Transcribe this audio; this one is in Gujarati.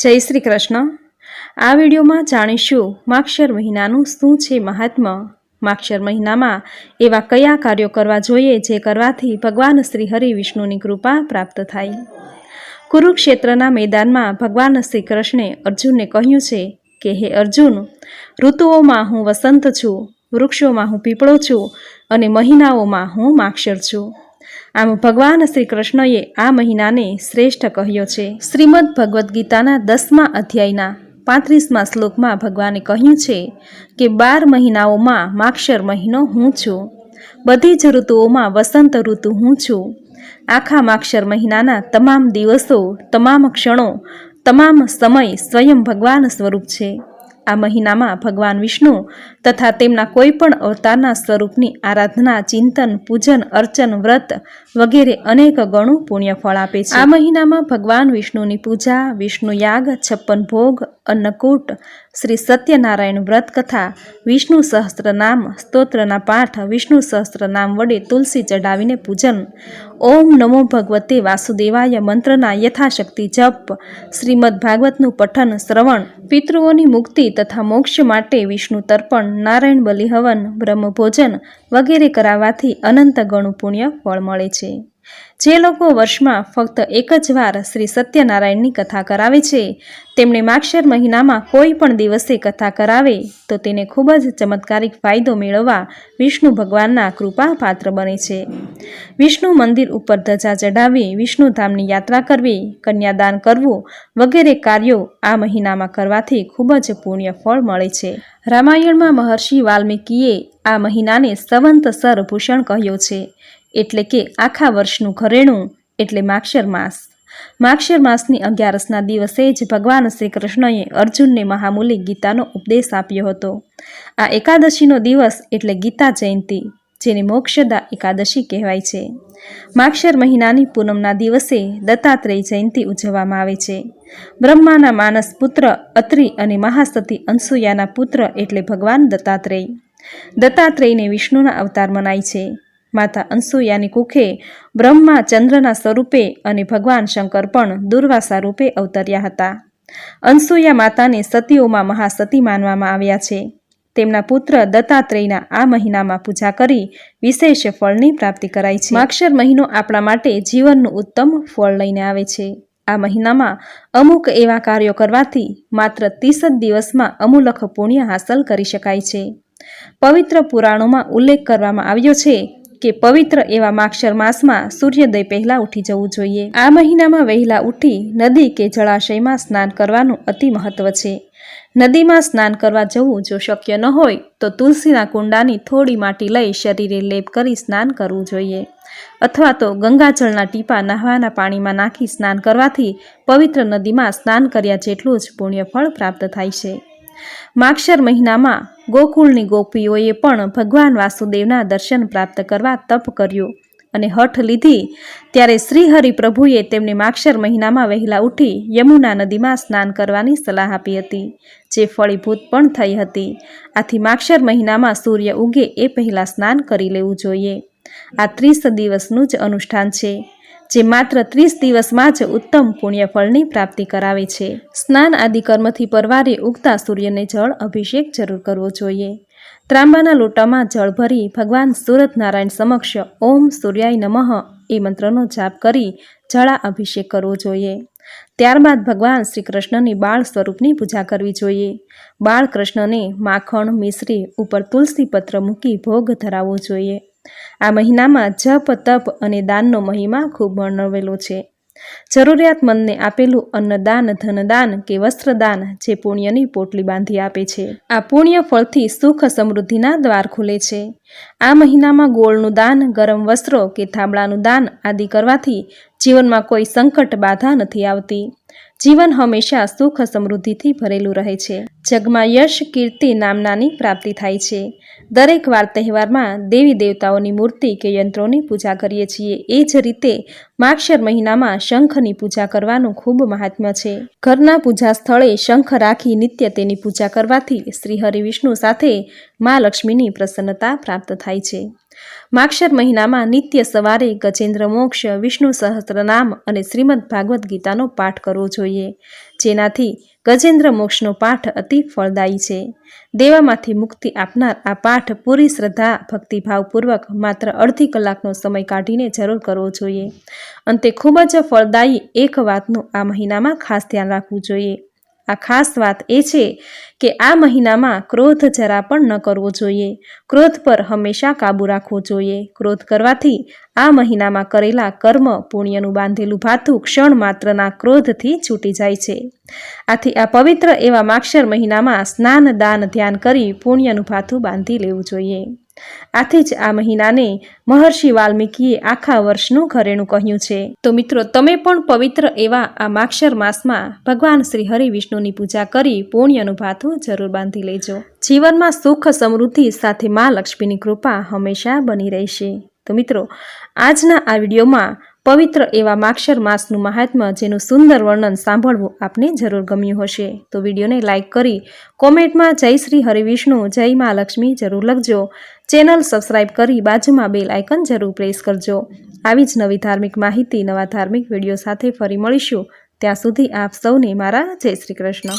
જય શ્રી કૃષ્ણ. આ વિડીયોમાં જાણીશું માક્ષર મહિનાનું શું છે મહાત્મ્ય માક્ષર મહિનામાં એવા કયા કાર્યો કરવા જોઈએ જે કરવાથી ભગવાન શ્રી હરિ વિષ્ણુની કૃપા પ્રાપ્ત થાય. કુરુક્ષેત્રના મેદાનમાં ભગવાન શ્રી કૃષ્ણે અર્જુનને કહ્યું છે કે, હે અર્જુન, ઋતુઓમાં હું વસંત છું, વૃક્ષોમાં હું પીપળો છું અને મહિનાઓમાં હું માક્ષર છું. આમ ભગવાન શ્રી કૃષ્ણએ આ મહિનાને શ્રેષ્ઠ કહ્યો છે. શ્રીમદ ભગવદ્ ગીતાના દસમા અધ્યાયના પાંત્રીસમા શ્લોકમાં ભગવાને કહ્યું છે કે, બાર મહિનાઓમાં માક્ષર મહિનો હું છું. બધી જ ઋતુઓમાં વસંત ઋતુ હું છું. આખા માક્ષર મહિનાના તમામ દિવસો, તમામ ક્ષણો, તમામ સમય સ્વયં ભગવાન સ્વરૂપ છે. આ મહિનામાં ભગવાન વિષ્ણુ તથા તેમના કોઈ પણ અવતારના સ્વરૂપની આરાધના, ચિંતન, પૂજન, અર્ચન, વ્રત વગેરે અનેક ગણું પુણ્ય ફળ આપે છે. આ મહિનામાં ભગવાન વિષ્ણુની પૂજા વિષ્ણુ યાગ છપ્પન ભોગ અન્નકૂટ, શ્રી સત્યનારાયણ વ્રત કથા, વિષ્ણુ સહસ્ત્ર નામ સ્તોત્રના પાઠ, વિષ્ણુ સહસ્ત્ર નામ વડે તુલસી ચડાવીને પૂજન. ઓમ નમો ભગવતે વાસુદેવાય મંત્રના યથાશક્તિ જપ. શ્રીમદ ભાગવતનું પઠન શ્રવણ. પિતૃઓની મુક્તિ તથા મોક્ષ માટે વિષ્ણુ તર્પણ, નારાયણ બલિહવન, બ્રહ્મભોજન વગેરે કરાવવાથી અનંત ગણું પુણ્ય ફળ મળે છે. જે લોકો વર્ષમાં ફક્ત એક જ વાર શ્રી સત્યનારાયણની કથા કરાવે છે, તેમણે માક્ષર મહિનામાં કોઈ પણ દિવસે કથા કરાવે, તો તેને ખૂબ જ ચમત્કારિક ફાયદો મેળવવા વિષ્ણુ ભગવાનના કૃપા પાત્ર બને છે. વિષ્ણુ મંદિર ઉપર ધજા ચઢાવી વિષ્ણુધામની યાત્રા કરવી, કન્યાદાન કરવું વગેરે કાર્યો આ મહિનામાં કરવાથી ખૂબ જ પુણ્ય ફળ મળે છે. રામાયણમાં મહર્ષિ વાલ્મીકીએ આ મહિનાને સંવંતસર ભૂષણ કહ્યો છે. એટલે કે આખા વર્ષનું ઘરેણું એટલે માક્ષર માસ. માક્ષર માસની અગિયારસના દિવસે જ ભગવાન શ્રી કૃષ્ણએ અર્જુનને મહામૂલી ગીતાનો ઉપદેશ આપ્યો હતો. આ એકાદશીનો દિવસ એટલે ગીતા જયંતી, જેને મોક્ષદા એકાદશી કહેવાય છે. માક્ષર મહિનાની પૂનમના દિવસે દત્તાત્રેય જયંતી ઉજવવામાં આવે છે. બ્રહ્માના માનસ પુત્ર અત્રિ અને મહાસતી અંસુયાના પુત્ર એટલે ભગવાન દત્તાત્રેય. દત્તાત્રેયને વિષ્ણુના અવતાર મનાય છે. માતા અંસુયાની કુખે બ્રહ્મા ચંદ્રના સ્વરૂપે અને ભગવાન શંકર પણ દુર્વાસા રૂપે અવતર્યા હતા. અંસુયા માતાને સતીઓમાં મહાસતી માનવામાં આવ્યા છે. તેમના પુત્ર દત્તાત્રેયના આ મહિનામાં પૂજા કરી વિશેષ ફળની પ્રાપ્તિ કરાય છે. માક્ષર મહિનો આપણા માટે જીવનનું ઉત્તમ ફળ લઈને આવે છે. આ મહિનામાં અમુક એવા કાર્યો કરવાથી માત્ર ત્રીસ જ દિવસમાં અમુલખ પુણ્ય હાંસલ કરી શકાય છે. પવિત્ર પુરાણોમાં ઉલ્લેખ કરવામાં આવ્યો છે કે પવિત્ર એવા માક્ષર માસમાં સૂર્યોદય પહેલા ઉઠી જવું જોઈએ. આ મહિનામાં વહેલા ઉઠી નદી કે જળાશયમાં સ્નાન કરવાનું અતિ મહત્વ છે. નદીમાં સ્નાન કરવા જવું જો શક્ય ન હોય, તો તુલસીના કુંડાની થોડી માટી લઈ શરીરે લેપ કરી સ્નાન કરવું જોઈએ. અથવા તો ગંગાજળના ટીપા નહાવાના પાણીમાં નાખી સ્નાન કરવાથી પવિત્ર નદીમાં સ્નાન કર્યા જેટલું જ પુણ્યફળ પ્રાપ્ત થાય છે. માક્ષર મહિનામાં ગોકુળની ગોપીઓએ પણ ભગવાન વાસુદેવના દર્શન પ્રાપ્ત કરવા તપ કર્યું અને હઠ લીધી. ત્યારે શ્રીહરિ પ્રભુએ તેમને માક્ષર મહિનામાં વહેલા ઉઠી યમુના નદીમાં સ્નાન કરવાની સલાહ આપી હતી, જે ફળીભૂત પણ થઈ હતી. આથી માક્ષર મહિનામાં સૂર્ય ઉગે એ પહેલાં સ્નાન કરી લેવું જોઈએ. આ ત્રીસ દિવસનું જ અનુષ્ઠાન છે. જે માત્ર ત્રીસ દિવસમાં જ ઉત્તમ પુણ્યફળની પ્રાપ્તિ કરાવે છે. સ્નાન આદિ કર્મથી પરવારે ઉગતા સૂર્યને જળ અભિષેક જરૂર કરવો જોઈએ. ત્રાંબાના લોટામાં જળ ભરી ભગવાન સુરત નારાયણ સમક્ષ ઓમ સૂર્યાય નમઃ એ મંત્રનો જાપ કરી જળા અભિષેક કરવો જોઈએ. ત્યારબાદ ભગવાન શ્રી કૃષ્ણની બાળ સ્વરૂપની પૂજા કરવી જોઈએ. બાળ કૃષ્ણને માખણ, મિશ્રી, ઉપર તુલસી પત્ર મૂકી ભોગ ધરાવવો જોઈએ. આ મહિનામાં જપ, તપ અને દાનનો મહિમા ખૂબ વર્ણવેલો છે. જરૂરિયાતમંદને આપેલું અન્નદાન, ધનદાન કે વસ્ત્રદાન જે પુણ્યની પોટલી બાંધી આપે છે. આ પુણ્ય ફળથી સુખ સમૃદ્ધિના દ્વાર ખુલે છે. આ મહિનામાં ગોળનું દાન, ગરમ વસ્ત્રો કે થાંભળાનું દાન આદિ કરવાથી જીવનમાં કોઈ સંકટ બાધા નથી આવતી. જીવન હંમેશા સુખ સમૃદ્ધિથી ભરેલું રહે છે. જગમાં યશ, કીર્તિ નામનાની પ્રાપ્તિ થાય છે. દરેક વાર તહેવારમાં દેવી દેવતાઓની મૂર્તિ કે યંત્રોની પૂજા કરીએ છીએ. એ જ રીતે માક્ષર મહિનામાં શંખની પૂજા કરવાનું ખૂબ મહાત્મ્ય છે. ઘરના પૂજા સ્થળે શંખ રાખી નિત્ય તેની પૂજા કરવાથી શ્રી હરિ વિષ્ણુ સાથે મા લક્ષ્મીની પ્રસન્નતા પ્રાપ્ત થાય છે. માક્ષર મહિનામાં નિત્ય સવારે ગજેન્દ્ર મોક્ષ, વિષ્ણુ સહસ્ત્રનામ અને શ્રીમદ ભાગવદ્ ગીતાનો પાઠ કરવો જોઈએ. જેનાથી ગજેન્દ્ર મોક્ષનો પાઠ અતિ ફળદાયી છે. દેવામાંથી મુક્તિ આપનાર આ પાઠ પૂરી શ્રદ્ધા, ભક્તિભાવપૂર્વક માત્ર અડધી કલાકનો સમય કાઢીને જરૂર કરવો જોઈએ. અંતે ખૂબ જ ફળદાયી એક વાતનું આ મહિનામાં ખાસ ધ્યાન રાખવું જોઈએ. આ ખાસ વાત એ છે કે આ મહિનામાં ક્રોધ જરા પણ ન કરવો જોઈએ. ક્રોધ પર હંમેશા કાબૂ રાખવો જોઈએ. ક્રોધ કરવાથી આ મહિનામાં કરેલા કર્મ પુણ્યનું બાંધેલું ભાથું ક્ષણ માત્રના ક્રોધથી છૂટી જાય છે. આથી આ પવિત્ર એવા માક્ષર મહિનામાં સ્નાન દાન ધ્યાન કરી પુણ્યનું ભાથું બાંધી લેવું જોઈએ. આથી જ આ મહિનાને મહર્ષિ વાલ્મીકીએ આખા વર્ષનું ઘરેણું કહ્યું છે. તો મિત્રો, તમે પણ પવિત્ર એવા આ માક્ષર માસમાં ભગવાન શ્રી હરિ વિષ્ણુની પૂજા કરી પુણ્યનું ભાથું જરૂર બાંધી લેજો. જીવનમાં સુખ સમૃદ્ધિ સાથે મા લક્ષ્મીની કૃપા હંમેશા બની રહેશે. તો મિત્રો, આજના આ વિડીયોમાં પવિત્ર એવા માક્ષર માસનું મહાત્મ્ય જેનું સુંદર વર્ણન સાંભળવું આપને જરૂર ગમ્યું હશે. તો વિડીયોને લાઇક કરી કોમેન્ટમાં જય શ્રી હરિવિષ્ણુ જય મા લક્ષ્મી જરૂર લખજો. ચેનલ સબસ્ક્રાઇબ કરી બાજુમાં બેલ આઇકન જરૂર પ્રેસ કરજો. આવી જ નવી ધાર્મિક માહિતી, નવા ધાર્મિક વીડિયો સાથે ફરી મળીશું. ત્યાં સુધી આપ સૌને મારા જય શ્રી કૃષ્ણ.